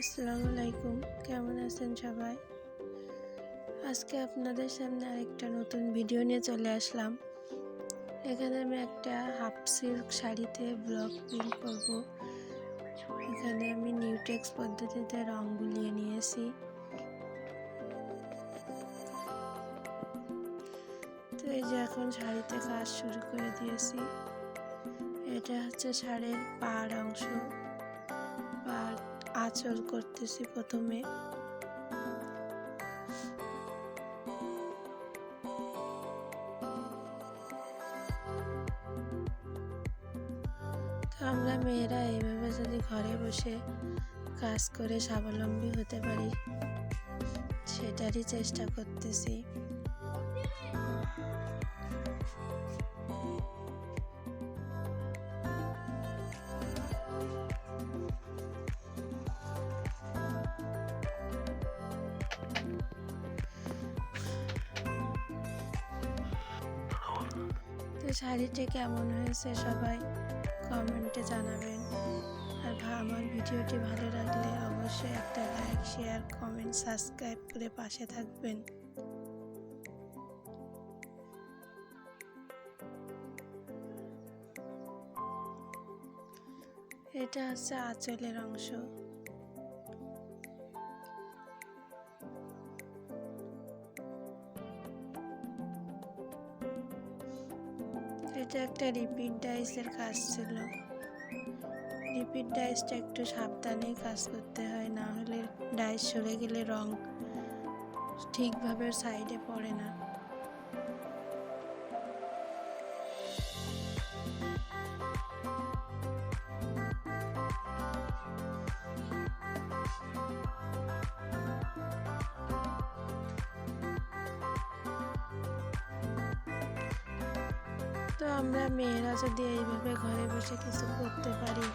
আসসালামু আলাইকুম। কেমন আছেন সবাই? আজকে আপনাদের সামনে আরেকটা নতুন ভিডিও নিয়ে চলে আসলাম। এখানে আমি একটা হাফ সিল্ক শাড়িতে ব্লক প্রিন্ট করব। এখানে আমি নিউটেক্স পদ্ধতিতে রং গুলিয়ে নিয়েছি। তো এই যে এখন শাড়িতে কাজ শুরু করে দিয়েছি। এটা হচ্ছে শাড়ির পাড় অংশ। আর আঁচল করতেছি প্রথমে। আমরা মেয়েরা এইভাবে যদি ঘরে বসে কাজ করে স্বাবলম্বী হতে পারি, সেটারই চেষ্টা করতেছি। তো শাড়িটি কেমন হয়েছে সবাই কমেন্টে জানাবেন। আর আমার ভিডিওটি ভালো লাগলে অবশ্যই একটা লাইক, শেয়ার, কমেন্ট, সাবস্ক্রাইব করে পাশে থাকবেন। এটা হচ্ছে আঁচলের অংশ। এটা একটা রিপিট ডাইসের কাজ ছিল। রিপিট ডাইসটা একটু সাবধানেই কাজ করতে হয়, না হলে ডাইস সরে গেলে রং ঠিকভাবে সাইডে পড়ে না। তো আমরা মেয়েরা যদি এইভাবে ঘরে বসে কিছু করতে পারি,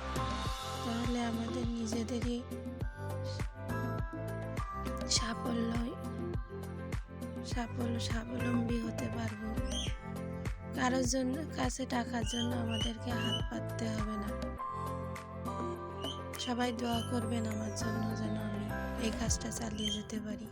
তাহলে আমাদের নিজেদেরই সাফল্য সাফল্য, স্বাবলম্বী হতে পারব। কারোর জন্য, কাছে টাকার জন্য আমাদেরকে হাত পাততে হবে না। সবাই দোয়া করবেন আমার জন্য যেন আমি এই কাজটা চালিয়ে যেতে পারি।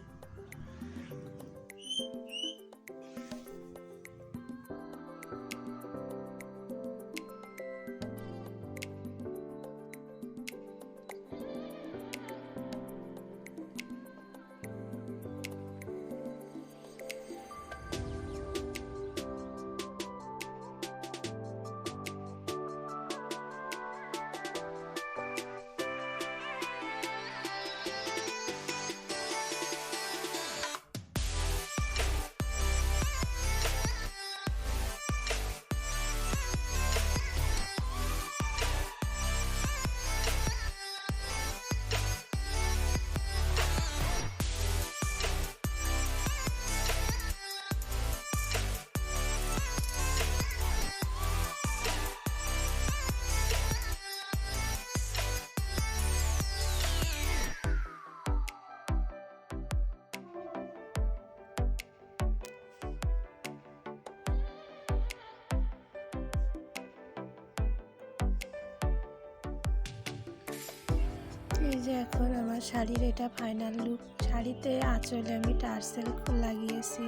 এই যে এখন আমার শাড়ির এটা ফাইনাল লুক শাড়িতে আঁচলে আমি টার্সেল লাগিয়েছি।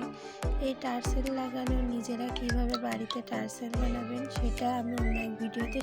এই টার্সেল লাগানো নিজেরা কীভাবে বাড়িতে টার্সেল বানাবেন সেটা আমি অন্য এক ভিডিওতে